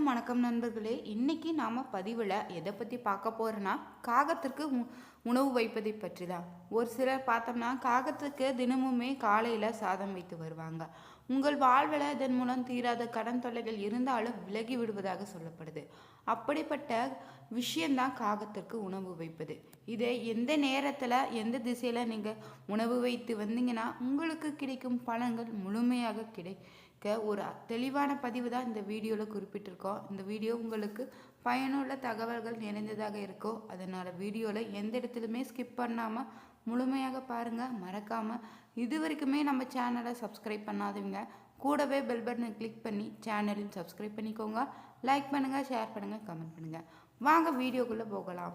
எல்லாருக்கும் வணக்கம் நண்பர்களே. இன்னைக்கு நாம் பதிவில் எதை பற்றி பார்க்க போகிறோன்னா காகத்திற்கு உ- உணவு வைப்பதை பற்றி தான் ஒரு சிலர் பார்த்தோம்னா காகத்துக்கு தினமுமே காலையில் சாதம் வைத்து வருவாங்க. உங்கள் வாழ்வில் இதன் மூலம் தீராத கடன் தொல்லைகள் இருந்தாலும் விலகி விடுவதாக சொல்லப்படுது. அப்படிப்பட்ட விஷயந்தான் காகத்திற்கு உணவு வைப்பது. இதை எந்த நேரத்தில் எந்த திசையில் நீங்கள் உணவு வைத்து வந்தீங்கன்னா உங்களுக்கு கிடைக்கும் பலன்கள் முழுமையாக கிடை ஒரு தெளிவான பதிவு தான் இந்த வீடியோவில் குறிப்பிட்டிருக்கோம். இந்த வீடியோ உங்களுக்கு பயனுள்ள தகவல்கள் நிறைந்ததாக இருக்கோ அதனால் வீடியோவில் எந்த இடத்துலையுமே ஸ்கிப் பண்ணாமல் முழுமையாக பாருங்கள் மறக்காமல் இது வரைக்குமே நம்ம சேனலை சப்ஸ்கிரைப் பண்ணாதவங்க கூடவே பெல் பட்டனை கிளிக் பண்ணி சேனலையும் சப்ஸ்கிரைப் பண்ணிக்கோங்க. லைக் பண்ணுங்கள் ஷேர் பண்ணுங்கள் கமெண்ட் பண்ணுங்கள் வாங்க வீடியோக்குள்ளே போகலாம்.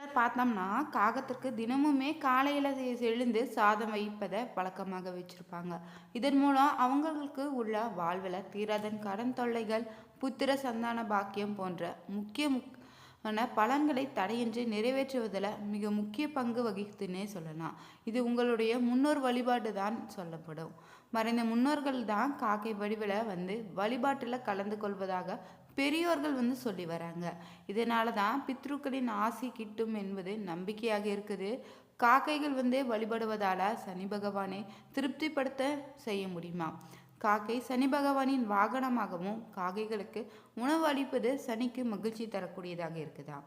சிலர் பார்த்தோம்னா காகத்திற்கு தினமுமே காலையில் எழுந்து சாதம் வைப்பதை வழக்கமாக வச்சுருப்பாங்க. இதன் மூலம் அவங்களுக்கு உள்ள வாழ்வில் தீராதன் கடன் தொல்லைகள் புத்திர சந்தான பாக்கியம் போன்ற முக்கிய முக்கியமான பலன்களை தடையின்றி நிறைவேற்றுவதில் மிக முக்கிய பங்கு வகிக்குதுன்னே சொல்லலாம். இது உங்களுடைய முன்னோர் வழிபாடு தான் சொல்லப்படும். மறைந்த முன்னோர்கள் தான் காக்கை வடிவில் வந்து வழிபாட்டில் கலந்து கொள்வதாக பெரியோர்கள் வந்து சொல்லி வராங்க. இதனால தான் பித்ருக்களின் ஆசி கிட்டும் என்பது நம்பிக்கையாக இருக்குது. காக்கைகள் வந்து வழிபடுவதால சனி பகவானை திருப்திப்படுத்த செய்ய முடியுமா? காக்கை சனி பகவானின் வாகனமாகவும் காக்கைகளுக்கு உணவு அளிப்பது சனிக்கு மகிழ்ச்சி தரக்கூடியதாக இருக்குதா?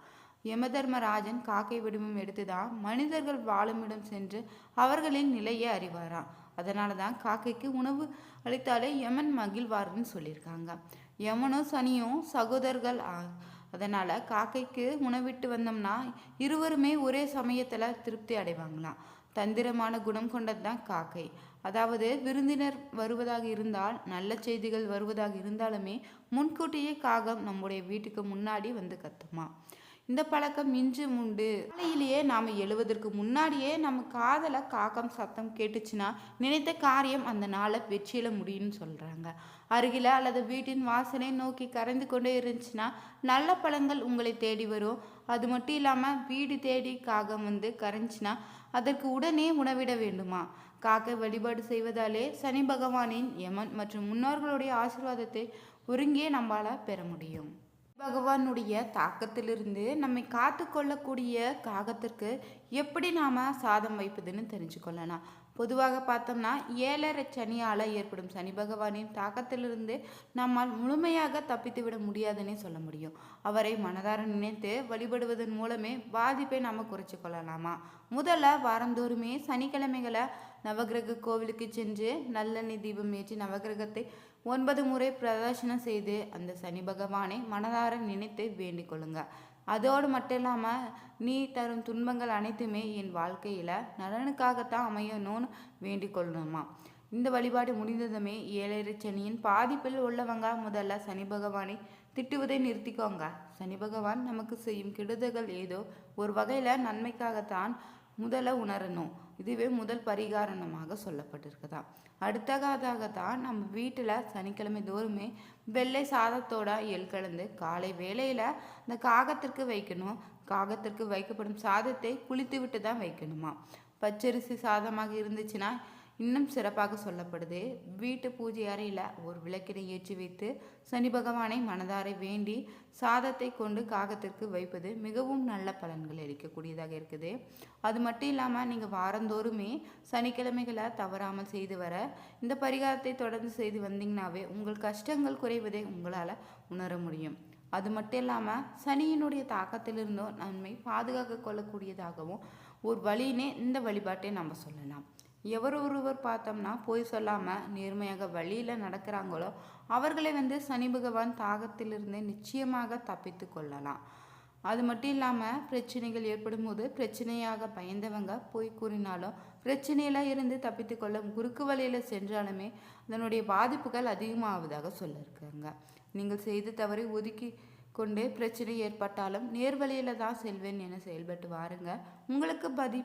யமதர்மராஜன் காக்கை வடிவம் எடுத்துதான் மனிதர்கள் வாழுமிடம் சென்று அவர்களின் நிலையை அறிவாராம். அதனால தான் காக்கைக்கு உணவு அளித்தாலே யமன் மகிழ்வார்னு சொல்லியிருக்காங்க. யமனும் சனியும் சகோதரர்கள் ஆ- அதனால் காக்கைக்கு உணவிட்டு வந்தோம்னா இருவருமே ஒரே சமயத்தில் திருப்தி அடைவாங்களாம். தந்திரமான குணம் கொண்டது தான் காக்கை. அதாவது விருந்தினர் வருவதாக இருந்தால் நல்ல செய்திகள் வருவதாக இருந்தாலுமே முன்கூட்டியே காகம் நம்முடைய வீட்டுக்கு முன்னாடி வந்து கத்துமா இந்த பழக்கம் இன்றும் உண்டு. காலையிலேயே நாம் எழுவதற்கு முன்னாடியே நம்ம காதல காகம் சத்தம் கேட்டுச்சுன்னா நினைத்த காரியம் அந்த நாளை வெற்றியில முடியும்னு சொல்றாங்க. அருகில அல்லது வீட்டின் வாசனை நோக்கி கரைந்து கொண்டே இருந்துச்சுன்னா நல்ல பழங்கள் உங்களை தேடி வரும். அது மட்டும் இல்லாமல் வீடு தேடி காகம் வந்து கரைஞ்சுன்னா அதற்கு உடனே உணவிட வேண்டுமா? காக்கை வழிபாடு செய்வதாலே சனி பகவானின் யமன் மற்றும் முன்னோர்களுடைய ஆசிர்வாதத்தை ஒருங்கே நம்மளால் பெற முடியும். பகவானுடைய தாக்கத்திலிருந்து நம்மை காத்து கொள்ளக்கூடிய காகத்திற்கு எப்படி நாம் சாதம் வைப்பதுன்னு தெரிஞ்சுக்கொள்ளலாம். பொதுவாக பார்த்தோம்னா ஏழரை சனியால் ஏற்படும் சனி பகவானின் தாக்கத்திலிருந்து நம்மால் முழுமையாக தப்பித்து விட முடியாதுன்னே சொல்ல முடியும். அவரை மனதார நினைத்து வழிபடுவதன் மூலமே பாதிப்பை நாம் குறைச்சி கொள்ளலாமா? முதல்ல வாரந்தோறுமே சனிக்கிழமைகளை நவகிரக கோவிலுக்கு சென்று நல்லெண்ணெய் தீபம் ஏற்றி நவகிரகத்தை ஒன்பது முறை பிரதர்ஷனம் செய்து அந்த சனி பகவானை மனதார நினைத்து வேண்டிக் கொள்ளுங்கள் அதோடு மட்டும் இல்லாமல் நீ தரும் துன்பங்கள் அனைத்துமே என் வாழ்க்கையில் நலனுக்காகத்தான் அமையணும்னு வேண்டிக் கொள்ளணுமா? இந்த வழிபாடு முடிந்ததுமே ஏழரை சனியின் பாதிப்பில் உள்ளவங்க முதல்ல சனி பகவானை திட்டுவதை நிறுத்திக்கோங்க. சனி பகவான் நமக்கு செய்யும் கெடுதல்கள் ஏதோ ஒரு வகையில் நன்மைக்காகத்தான் முதல்ல உணரணும். இதுவே முதல் பரிகாரணமாக சொல்லப்பட்டிருக்குதா. அடுத்ததாக தான் நம்ம வீட்டில் சனிக்கிழமை தோறுமே வெள்ளை சாதத்தோட எல் கலந்து காலை வேளையில் இந்த காகத்திற்கு வைக்கணும். காகத்திற்கு வைக்கப்படும் சாதத்தை குளித்து விட்டு தான் வைக்கணுமா பச்சரிசி சாதமாக இருந்துச்சுன்னா இன்னும் சிறப்பாக சொல்லப்படுது. வீட்டு பூஜை அறையில் ஒரு விளக்கினை ஏற்றி வைத்து சனி பகவானை மனதாரை வேண்டி சாதத்தை கொண்டு காகத்திற்கு வைப்பது மிகவும் நல்ல பலன்கள் அளிக்கக்கூடியதாக இருக்குது. அது மட்டும் இல்லாமல் நீங்கள் வாரந்தோறுமே சனிக்கிழமைகளை தவறாமல் செய்து வர இந்த பரிகாரத்தை தொடர்ந்து செய்து வந்தீங்கன்னாவே உங்கள் கஷ்டங்கள் குறைவதை உங்களால் உணர முடியும். அது மட்டும் இல்லாமல் சனியினுடைய தாக்கத்திலிருந்தும் நன்மை பாதுகாக்க கொள்ளக்கூடியதாகவும் ஒரு வழியினே இந்த வழிபாட்டை நம்ம சொல்லலாம். எவர் ஒருவர் பார்த்தோம்னா பொய் சொல்லாமல் நேர்மையாக வழியில் நடக்கிறாங்களோ அவர்களை வந்து சனி பகவான் தாகத்திலிருந்து நிச்சயமாக தப்பித்து கொள்ளலாம். அது மட்டும் இல்லாமல் பிரச்சனைகள் ஏற்படும் போது பிரச்சனையாக பயந்தவங்க போய் கூறினாலும் பிரச்சனையெல்லாம் இருந்து தப்பித்து கொள்ள குறுக்கு வழியில் சென்றாலுமே அதனுடைய பாதிப்புகள் அதிகமாவதாக சொல்லியிருக்காங்க. நீங்கள் செய்த தவறை ஒதுக்கி கொண்டு பிரச்சனை ஏற்பட்டாலும் நேர்வழியில் தான் செல்வேன் என செயல்பட்டு வாருங்க. உங்களுக்கு பதி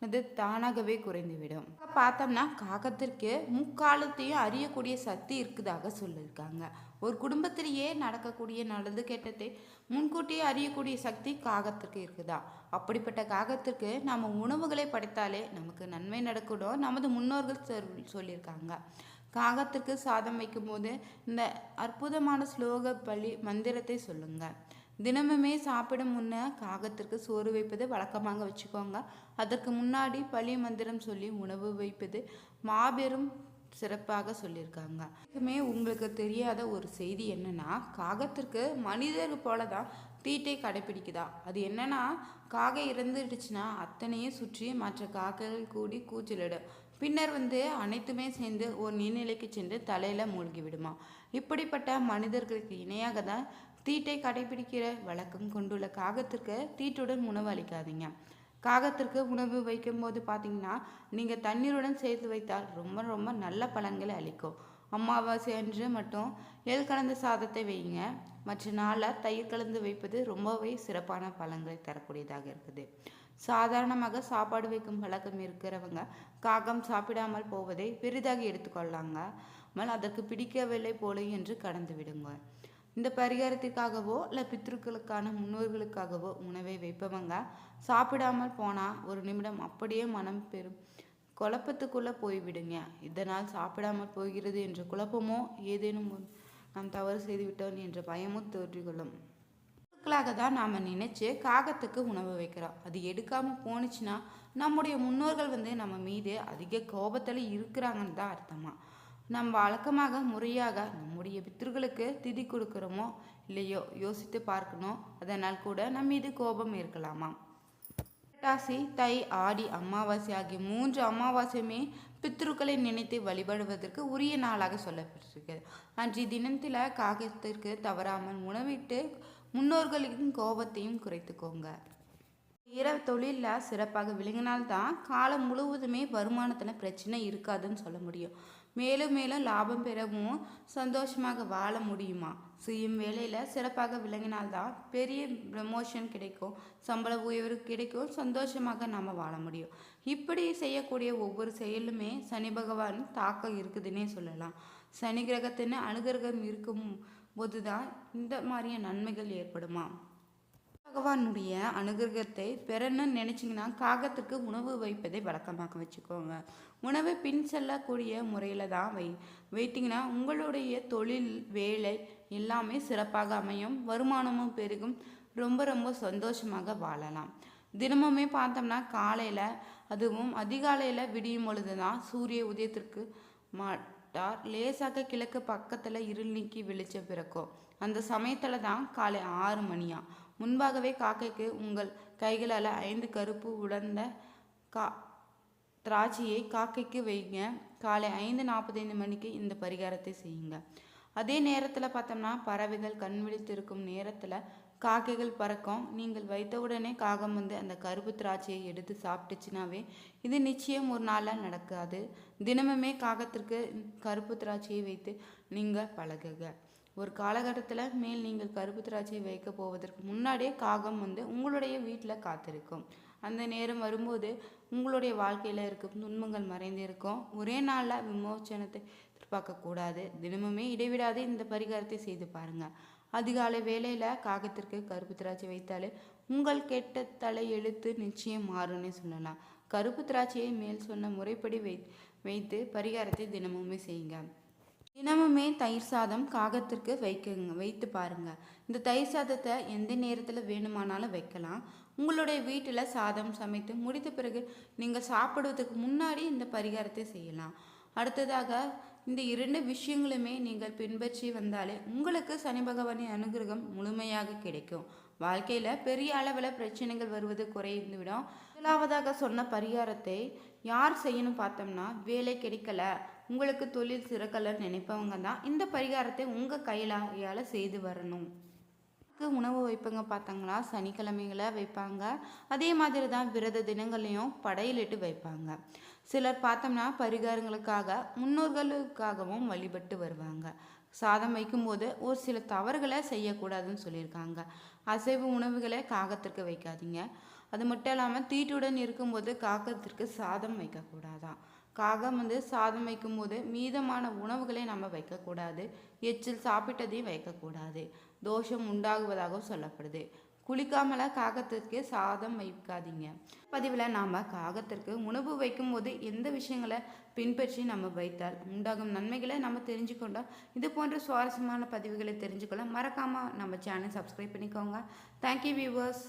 இது தானாகவே குறைந்துவிடும். பார்த்தோம்னா காகத்திற்கு முக்காலத்தையும் அறியக்கூடிய சக்தி இருக்குதாக சொல்லியிருக்காங்க. ஒரு குடும்பத்திலேயே நடக்கக்கூடிய நல்லது கெட்டதை முன்கூட்டியே அறியக்கூடிய சக்தி காகத்திற்கு இருக்குதா? அப்படிப்பட்ட காகத்திற்கு நம்ம உணவுகளை படைத்தாலே நமக்கு நன்மை நடக்கணும் நமது முன்னோர்கள் சொல்- சொல்லியிருக்காங்க. காகத்திற்கு சாதம் வைக்கும்போது இந்த அற்புதமான ஸ்லோக பலி மந்திரத்தை சொல்லுங்கள் தினமுமே சாப்பிடும் முன்ன காகத்திற்கு சோறு வைப்பது வழக்கமாக வச்சுக்கோங்க. அதற்கு முன்னாடி பழி மந்திரம் சொல்லி உணவு வைப்பது மாபெரும் சிறப்பாக சொல்லியிருக்காங்க. இதுமே உங்களுக்கு தெரியாத ஒரு செய்தி என்னன்னா காகத்திற்கு மனிதர் போல தான் தீட்டை கடைப்பிடிக்குதா? அது என்னன்னா காகை இறந்துடுச்சுன்னா அத்தனையும் சுற்றி மற்ற காக்கைகள் கூடி கூச்சலிடும். பின்னர் வந்து அனைத்துமே சேர்ந்து ஒரு நீர்நிலைக்கு சென்று தலையில மூழ்கி விடுமா இப்படிப்பட்ட மனிதர்களுக்கு இணையாக தான் தீட்டை கடைபிடிக்கிற வழக்கம் கொண்டுள்ள காகத்திற்கு தீட்டுடன் உணவு அளிக்காதீங்க. காகத்திற்கு உணவு வைக்கும்போது பார்த்தீங்கன்னா நீங்கள் தண்ணீருடன் சேர்த்து வைத்தால் ரொம்ப ரொம்ப நல்ல பலன்களை அளிக்கும். அமாவாசை அன்று மட்டும் எல் கலந்த சாதத்தை வைங்க மற்ற நாளில் தயிர் கலந்து வைப்பது ரொம்பவே சிறப்பான பலன்களை தரக்கூடியதாக இருக்குது. சாதாரணமாக சாப்பாடு வைக்கும் பழக்கம் இருக்கிறவங்க காகம் சாப்பிடாமல் போவதை பெரிதாக எடுத்துக்கொள்ளாங்க. ஆனால் அதற்கு பிடிக்கவில்லை போல என்று கடந்து விடுங்க. இந்த பரிகாரத்திற்காகவோ இல்லை பித்ருக்களுக்கான முன்னோர்களுக்காகவோ உணவை வைப்பவங்க. சாப்பிடாமல் போனால் ஒரு நிமிடம் அப்படியே மனம் பெறும் குழப்பத்துக்குள்ளே போய்விடுங்க. இதனால் சாப்பிடாமல் போகிறது என்ற குழப்பமோ ஏதேனும் நாம் தவறு செய்துவிட்டோம் என்ற பயமும் தோற்றிக்கொள்ளும் பொருட்களாக தான் நாம் நினைச்சு காகத்துக்கு உணவு வைக்கிறோம். அது எடுக்காமல் போணுச்சுன்னா நம்முடைய முன்னோர்கள் வந்து நம்ம மீது அதிக கோபத்தில் இருக்கிறாங்கன்னு தான் அர்த்தமாக நம்ம வழக்கமாக முறையாக நம்முடைய பித்தர்களுக்கு திதி கொடுக்குறோமோ இல்லையோ யோசித்து பார்க்கணும். அதனால் கூட நம் மீது கோபம் இருக்கலாமா. புரட்டாசி தை ஆடி அமாவாசை ஆகிய மூன்று அமாவாசையுமே பித்ருக்களை நினைத்து வழிபடுவதற்கு உரிய நாளாக சொல்லப்பட்டிருக்கு அன்றைய தினத்தில் காகத்திற்கு தவறாமல் உணவிட்டு முன்னோர்களின் கோபத்தையும் குறைத்துக்கோங்க. இரவு தொழிலில் சிறப்பாக விளங்கினால்தான் காலம் முழுவதுமே வருமானத்தில் பிரச்சனை இருக்காதுன்னு சொல்ல முடியும். மேலும் மேலும் லாபம் பெறவும் சந்தோஷமாக வாழ முடியுமா? செய்யும் வேலையில் சிறப்பாக விளங்கினால்தான் பெரிய ப்ரமோஷன் கிடைக்கும் சம்பள உயர்வு கிடைக்கும் சந்தோஷமாக நாம் வாழ முடியும். இப்படி செய்யக்கூடிய ஒவ்வொரு செயலுமே சனி பகவான் தாக்கம் இருக்குதுன்னே சொல்லலாம். சனி கிரகத்தின் அனுகிரகம் இருக்கும் போது தான் இந்த மாதிரியான நன்மைகள் ஏற்படுமா? பகவானுடைய அனுகிரகத்தை பெறணும்னு நினச்சிங்கன்னா காகத்துக்கு உணவு வைப்பதை வழக்கமாக வச்சுக்கோங்க. உணவை பின் செல்லக்கூடிய முறையில் தான் வை வைத்தீங்கன்னா உங்களுடைய தொழில் வேலை எல்லாமே சிறப்பாக அமையும் வருமானமும் பெருகும் ரொம்ப ரொம்ப சந்தோஷமாக வாழலாம். தினமுமே பார்த்தோம்னா காலையில் அதுவும் அதிகாலையில் விடியும் பொழுது தான் சூரிய உதயத்திற்கு மாட்டார். லேசாக கிழக்கு பக்கத்தில் இருள் நீக்கி வெளிச்சம் பிறக்கும். அந்த சமயத்தில் தான் காலை ஆறு மணியாக முன்பாகவே காக்கைக்கு உங்கள் கைகளால் ஐந்து கருப்பு உடந்த கா திராட்சையை காக்கைக்கு வைங்க. காலை ஐந்து நாற்பத்தைந்து மணிக்கு இந்த பரிகாரத்தை செய்யுங்க. அதே நேரத்தில் பார்த்தோம்னா பறவைகள் கண் விழித்திருக்கும் நேரத்தில் காக்கைகள் பறக்கும். நீங்கள் வைத்தவுடனே காகம் வந்து அந்த கருப்பு திராட்சையை எடுத்து சாப்பிட்டுச்சுனாவே இது நிச்சயம் ஒரு நாளில் நடக்காது. தினமுமே காகத்திற்கு கருப்பு திராட்சையை வைத்து நீங்கள் பழகுக ஒரு காலகட்டத்தில் மேல் நீங்கள் கருப்பு திராட்சை வைக்க போவதற்கு முன்னாடியே காகம் வந்து உங்களுடைய வீட்டில் காத்திருக்கும். அந்த நேரம் வரும்போது உங்களுடைய வாழ்க்கையில் இருக்கும் துன்பங்கள் மறைந்திருக்கும் ஒரே நாளில் விமோச்சனத்தை எதிர்பார்க்கக்கூடாது தினமுமே இடைவிடாது இந்த பரிகாரத்தை செய்து பாருங்கள் அதிகாலை வேலையில் காகத்திற்கு கருப்பு திராட்சை வைத்தாலே உங்கள் கெட்ட தலை எழுத்து நிச்சயம் மாறும்னே சொல்லலாம். கருப்பு திராட்சையை மேல் சொன்ன முறைப்படி வை வைத்து பரிகாரத்தை தினமுமே செய்யுங்க. தினமுமே தயிர் சாதம் காகத்திற்கு வைக்குங்க வைத்து பாருங்க. இந்த தயிர் சாதத்தை எந்த நேரத்தில் வேணுமானாலும் வைக்கலாம். உங்களுடைய வீட்டில் சாதம் சமைத்து முடித்த பிறகு நீங்கள் சாப்பிடுவதற்கு முன்னாடி இந்த பரிகாரத்தை செய்யலாம். அடுத்ததாக இந்த இரண்டு விஷயங்களுமே நீங்கள் பின்பற்றி வந்தாலே உங்களுக்கு சனி பகவானின் அனுகிரகம் முழுமையாக கிடைக்கும். வாழ்க்கையில் பெரிய அளவில் பிரச்சனைகள் வருவது குறைந்துவிடும் முதலாவதாக சொன்ன பரிகாரத்தை யார் செய்யணும் பார்த்தோம்னா வேலை கிடைக்கல உங்களுக்கு தொழில் சிறக்கலன்னு நினைப்பவங்க தான் இந்த பரிகாரத்தை உங்கள் கையிலால் செய்து வரணும். உணவு வைப்பங்க பார்த்தாங்களா? சனிக்கிழமைகளை வைப்பாங்க. அதே மாதிரி தான் விரத தினங்களையும் படையலிட்டு வைப்பாங்க. சிலர் பார்த்தோம்னா பரிகாரங்களுக்காக முன்னோர்களுக்காகவும் வழிபட்டு வருவாங்க. சாதம் வைக்கும்போது ஒரு சில தவறுகளை செய்யக்கூடாதுன்னு சொல்லியிருக்காங்க. அசைவு உணவுகளை காகத்திற்கு வைக்காதீங்க. அது மட்டும் இல்லாமல் தீட்டுடன் இருக்கும்போது காகத்திற்கு சாதம் வைக்கக்கூடாதான் காகம் வந்து சாதம் வைக்கும்போது மீதமான உணவுகளை நம்ம வைக்கக்கூடாது. எச்சில் சாப்பிட்டதையும் வைக்கக்கூடாது. தோஷம் உண்டாகுவதாகவும் சொல்லப்படுது. குளிக்காமல காகத்திற்கு சாதம் வைக்காதீங்க. பதிவில் நாம் காகத்திற்கு உணவு வைக்கும்போது எந்த விஷயங்களை பின்பற்றி நம்ம வைத்தால் உண்டாகும் நன்மைகளை நம்ம தெரிஞ்சுக்கொண்டோம் இது போன்ற சுவாரஸ்யமான பதிவுகளை தெரிஞ்சுக்கொள்ள மறக்காமல் நம்ம சேனல் சப்ஸ்கிரைப் பண்ணிக்கோங்க. Thank you viewers